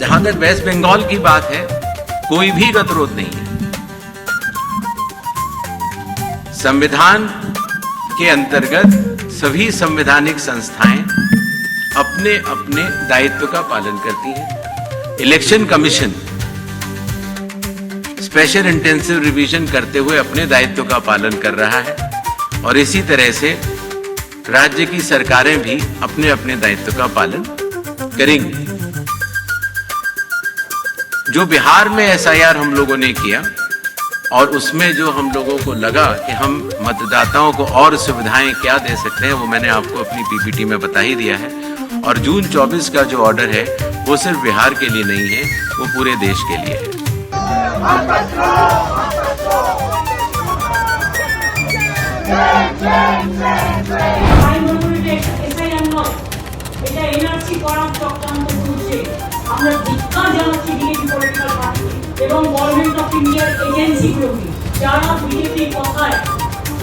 जहाँ तक वेस्ट बंगाल की बात है, कोई भी गतिरोध नहीं है। संविधान के अंतर्गत सभी संवैधानिक संस्थाएँ अपने अपने दायित्व का पालन करती हैं। Election commission special intensive revision करते हुए अपने दायित्व का पालन कर रहा है और इसी तरह से राज्य की सरकारें भी अपने अपने दायित्व का पालन करेंगी। जो बिहार में एसआईआर हम लोगों ने किया और उसमें जो हम लोगों को लगा कि हम मतदाताओं को और सुविधाएं क्या दे सकते हैं वो मैंने आपको अपनी पीपीटी में बता ही दिया है और जून 24 का जो ऑर्डर है वो सिर्फ बिहार के लिए नहीं है वो पूरे देश के लिए है মাইনরিটি এসআইআর নয় এটা এনআরসি করার চক্রান্ত চলছে আমরা ধিক্কার জানাচ্ছি বিজেপি পলিটিক্যাল পার্টি এবং গভর্নমেন্ট অফ ইন্ডিয়ার এজেন্সিগুলোকে যারা বিজেপির কথায়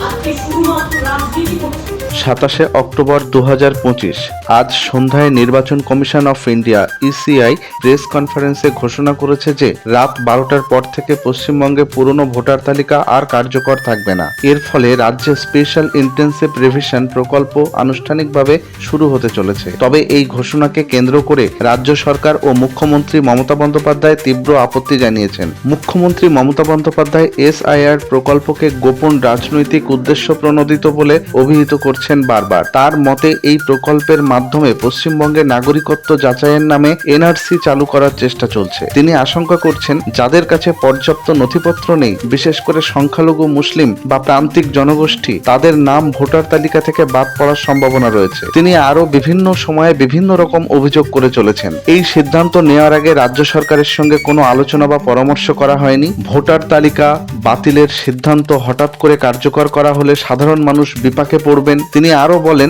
আজকে শুধুমাত্র রাজনীতি করছে। সাতাশে অক্টোবর দু হাজার পঁচিশ। আজ সন্ধ্যায় নির্বাচন commission of India ECI press কনফারেন্সে ঘোষণা করেছে যে, রাত বারোটার পর থেকে পশ্চিমবঙ্গে পুরনো ভোটার তালিকা আর কার্যকর থাকবে না। এর ফলে রাজ্যে স্পেশাল ইন্টেন্সিভ রিভিশন প্রকল্প আনুষ্ঠানিকভাবে শুরু হতে চলেছে। তবে এই ঘোষণাকে কেন্দ্র করে রাজ্য সরকার ও মুখ্যমন্ত্রী মমতা বন্দ্যোপাধ্যায় তীব্র আপত্তি জানিয়েছেন। মুখ্যমন্ত্রী মমতা বন্দ্যোপাধ্যায় এসআইআর প্রকল্পকে গোপন রাজনৈতিক উদ্দেশ্য প্রণোদিত বলে অভিহিত করছেন। বারবার। তার মতে, এই প্রকল্পের মাধ্যমে পশ্চিমবঙ্গে নাগরিকত্ব যাচাইয়ের নামে এনআরসি চালু করার চেষ্টা চলছে। তিনি আশঙ্কা করছেন, যাদের কাছে পর্যাপ্ত নথিপত্র নেই, বিশেষ করে সংখ্যালঘু মুসলিম বা প্রান্তিক জনগোষ্ঠী, তাদের নাম ভোটার তালিকা থেকে বাদ পড়ার সম্ভাবনা রয়েছে। তিনি আরও বিভিন্ন সময়ে বিভিন্ন রকম অভিযোগ করে চলেছেন। এই সিদ্ধান্ত নেওয়ার আগে রাজ্য সরকারের সঙ্গে কোনো আলোচনা বা পরামর্শ করা হয়নি। ভোটার তালিকা বাতিলের সিদ্ধান্ত হঠাৎ করে কার্যকর করা হলে সাধারণ মানুষ বিপাকে পড়বেন। তিনি আরও বলেন,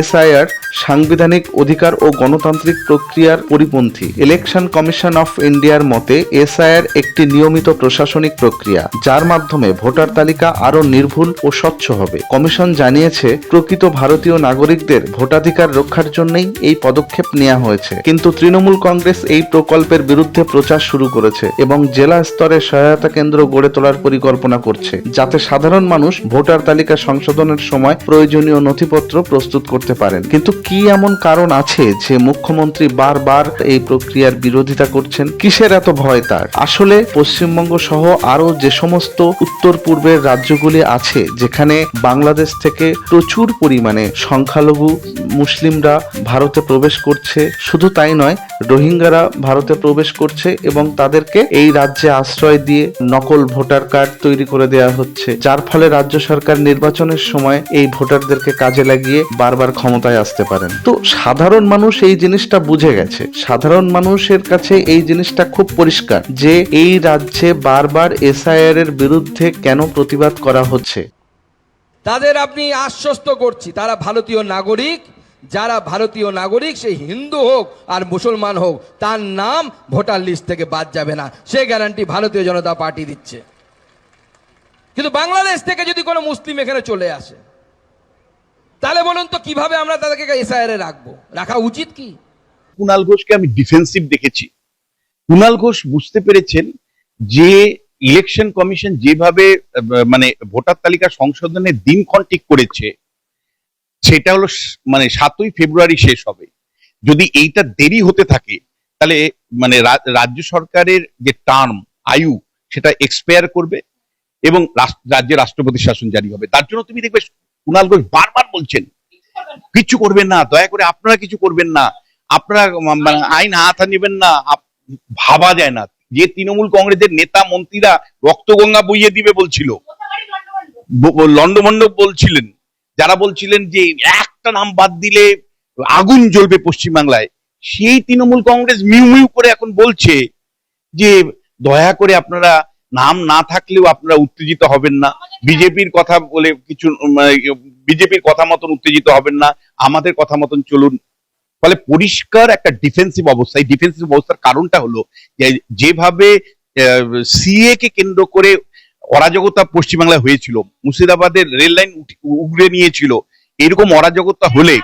এসআইআর সাংবিধানিক অধিকার ও গণতান্ত্রিক প্রক্রিয়ার পরিপন্থী। ইলেকশন কমিশন অফ ইন্ডিয়ার মতে, এসআইআর একটি নিয়মিত প্রশাসনিক প্রক্রিয়া, যার মাধ্যমে ভোটার তালিকা আরও নির্ভুল ও স্বচ্ছ হবে। কমিশন জানিয়েছে, প্রকৃত ভারতীয় নাগরিকদের ভোটাধিকার রক্ষার জন্যই এই পদক্ষেপ নেওয়া হয়েছে। কিন্তু তৃণমূল কংগ্রেস এই প্রকল্পের বিরুদ্ধে প্রচার শুরু করেছে এবং জেলা স্তরে সহায়তা কেন্দ্র গড়ে তোলার পরিকল্পনা করছে, যাতে সাধারণ মানুষ ভোটার তালিকা সংশোধনের সময় প্রয়োজনীয় নথিপত্র প্রস্তুত করতে পারেন। কিন্তু কি এমন কারণ আছে যে মুখ্যমন্ত্রী বারবার এই প্রক্রিয়ার বিরোধিতা করছেন? কিসের এত ভয় তার? আসলে পশ্চিমবঙ্গ সহ আরও যে সমস্ত উত্তর পূর্বের রাজ্যগুলি আছে, যেখানে বাংলাদেশ থেকে প্রচুর পরিমাণে সংখ্যালঘু মুসলিমরা ভারতে প্রবেশ করছে, শুধু তাই নয়, রোহিঙ্গারা ভারতে প্রবেশ করছে এবং তাদেরকে এই রাজ্যে আশ্রয় দিয়ে নকল ভোটার কার্ড তৈরি করে দেওয়া হচ্ছে। যার ফলে রাজ্য সরকার নির্বাচনের সময় এই ভোটারদেরকে কাজে লাগিয়ে বারবার ক্ষমতায় আসতে পারেন। তো সাধারণ মানুষ এই জিনিসটা বুঝে গেছে। সাধারণ মানুষের কাছে এই জিনিসটা খুব পরিষ্কার যে এই রাজ্যে বারবার এসআইআর এর বিরুদ্ধে কেন প্রতিবাদ করা হচ্ছে। তাদের আপনি আশ্বস্ত করছি, তারা ভারতীয় নাগরিক, যারা ভারতীয় নাগরিক, সে হিন্দু হোক আর মুসলমান হোক, তার নাম ভোটার লিস্ট থেকে বাদ যাবে না। সে গ্যারান্টি ভারতীয় জনতা পার্টি দিচ্ছে। কিন্তু বাংলাদেশ থেকে যদি কোনো মুসলিম এখানে চলে আসে তাহলে বলুন তো, কীভাবে আমরা তাদেরকে এসআইআর এ রাখব? রাখা উচিত কি? কুণাল ঘোষকে আমি ডিফেন্সিভ দেখেছি। কুণাল ঘোষ বুঝতে পেরেছেন যে ইলেকশন কমিশন যেভাবে মানে ভোটার তালিকা সংশোধনের দিনক্ষণ ঠিক করেছে, সেটা হলো মানে সাতই ফেব্রুয়ারি শেষ হবে। যদি এইটা দেরি হতে থাকে, তাহলে মানে রাজ্য সরকারের যে টার্ম আয়ু, সেটা এক্সপায়ার করবে এবং রাজ্যে রাষ্ট্রপতি শাসন জারি হবে। তার জন্য তুমি দেখবে কুণাল ঘোষ বারবার বলছেন, কিছু করবেন না, দয়া করে আপনারা কিছু করবেন না, আপনারা মানে আইন হাত নেবেন না ভাবা যায় না। যে তৃণমূল কংগ্রেসের নেতা মন্ত্রীরা রক্তগঙ্গা বইয়ে দিবে বলছিল লন্ডমন্ডপ বলছিলেন, যারা বলছিলেন যে একটা নাম বাদ দিলে আগুন জ্বলবে পশ্চিমবাংলায়, সেই তৃণমূল কংগ্রেস মিউ মিউ করে এখন বলছে যে দয়া করে আপনারা নাম না থাকলেও আপনারা উত্তেজিত হবেন না। বিজেপির কথা বলে কিছু বিজেপির কথা মতন উত্তেজিত হবেন না। আমাদের কথা মতন চলুন। ফলে পরিষ্কার একটা ডিফেন্সিভ অবস্থা। এই ডিফেন্সিভ অবস্থার কারণটা হলো যেভাবে সিএ কে কেন্দ্র করে অরাজকতা পশ্চিমবাংলায় হয়েছিল, মুর্শিদাবাদের রেল লাইন উগড়ে নিয়েছিল, এরকম অরাজকতা হলে,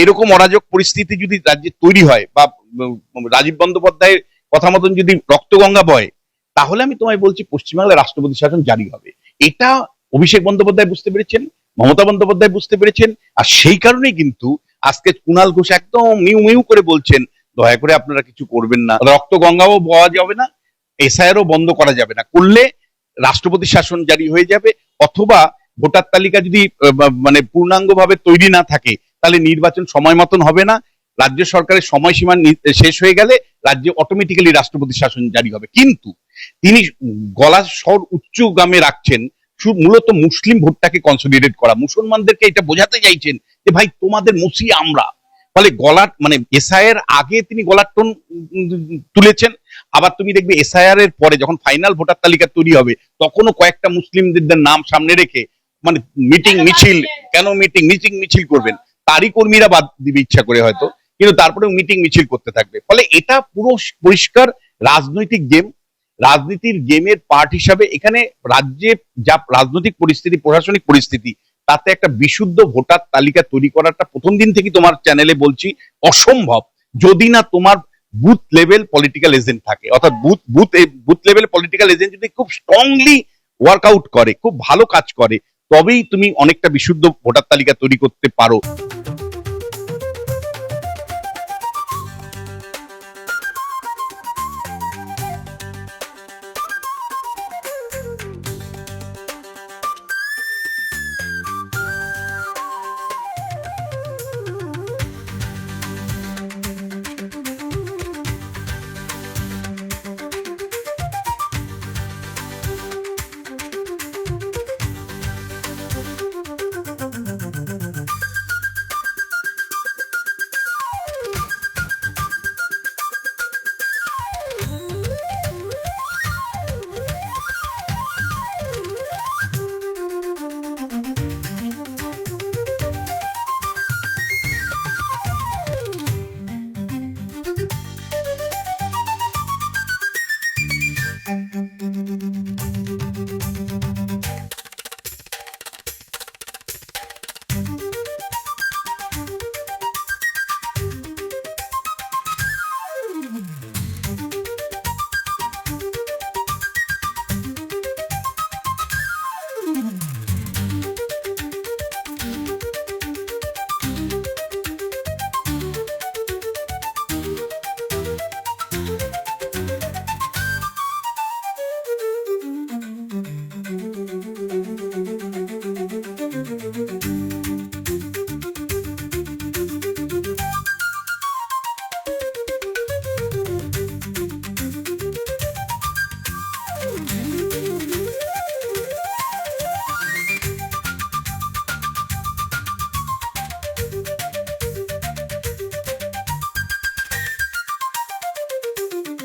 এরকম অরাজক পরিস্থিতি যদি রাজ্যে তৈরি হয় বা রাজীব বন্দ্যোপাধ্যায়ের কথা মতন যদি রক্তগঙ্গা বয় তাহলে আমি তোমায় বলছি পশ্চিমবাংলায় রাষ্ট্রপতি শাসন জারি হবে। এটা অভিষেক বন্দ্যোপাধ্যায় বুঝতে পেরেছেন, মমতা বন্দ্যোপাধ্যায় বুঝতে পেরেছেন, আর সেই কারণেই কিন্তু আজকে কুণাল ঘোষ একদম মিউ মিউ করে বলছেন, দয়া করে আপনারা কিছু করবেন না রক্তগঙ্গাও বওয়া যাবে না, এসআইআরও বন্ধ করা যাবে না। করলে রাষ্ট্রপতি শাসন জারি হয়ে যাবে, অথবা ভোটার তালিকা যদি মানে পূর্ণাঙ্গভাবে তৈরি না থাকে, তাহলে নির্বাচন সময় মতন হবে না, রাজ্য সরকারের সময়সীমা শেষ হয়ে গেলে রাজ্যে অটোমেটিক্যালি রাষ্ট্রপতি শাসন জারি হবে। কিন্তু তিনি গলা স্বর উচ্চগামে রাখছেন মূলত মুসলিম ভোটটাকে কনসলিডেট করা। মুসলমানদেরকে এটা বোঝাতে চাইছেন যে ভাই তোমাদের মুসি আমরা। ফলে গলার মানে এসআইয়ের আগে তিনি গলার টোন তুলেছেন আবার তুমি দেখবে এসআইআর এর পরে যখন ফাইনাল ভোটার তালিকা তৈরি হবে তখনও কয়েকটা মুসলিমদের নাম সামনে রেখে মানে মিটিং মিছিল কেন মিটিং মিটিং মিছিল করবেন? তারই কর্মীরা বাদ দিবে ইচ্ছা করে হয়তো কিন্তু তারপরে মিটিং মিছিল করতে থাকবে। ফলে এটা পুরো পরিষ্কার রাজনৈতিক গেম রাজনীতির গেমের পার্ট হিসাবে এখানে রাজ্যে যা রাজনৈতিক পরিস্থিতি, প্রশাসনিক পরিস্থিতি, তাতে একটা বিশুদ্ধ ভোটার তালিকা তৈরি করাটা প্রথম দিন থেকে তোমার চ্যানেলে বলছি অসম্ভব। যদি না তোমার বুথ লেভেল পলিটিক্যাল এজেন্ট থাকে, অর্থাৎ booth booth booth level political agent যদি খুব স্ট্রংলি ওয়ার্কআউট করে, খুব ভালো কাজ করে, তবেই তুমি অনেকটা বিশুদ্ধ ভোটার তালিকা তৈরি করতে পারো।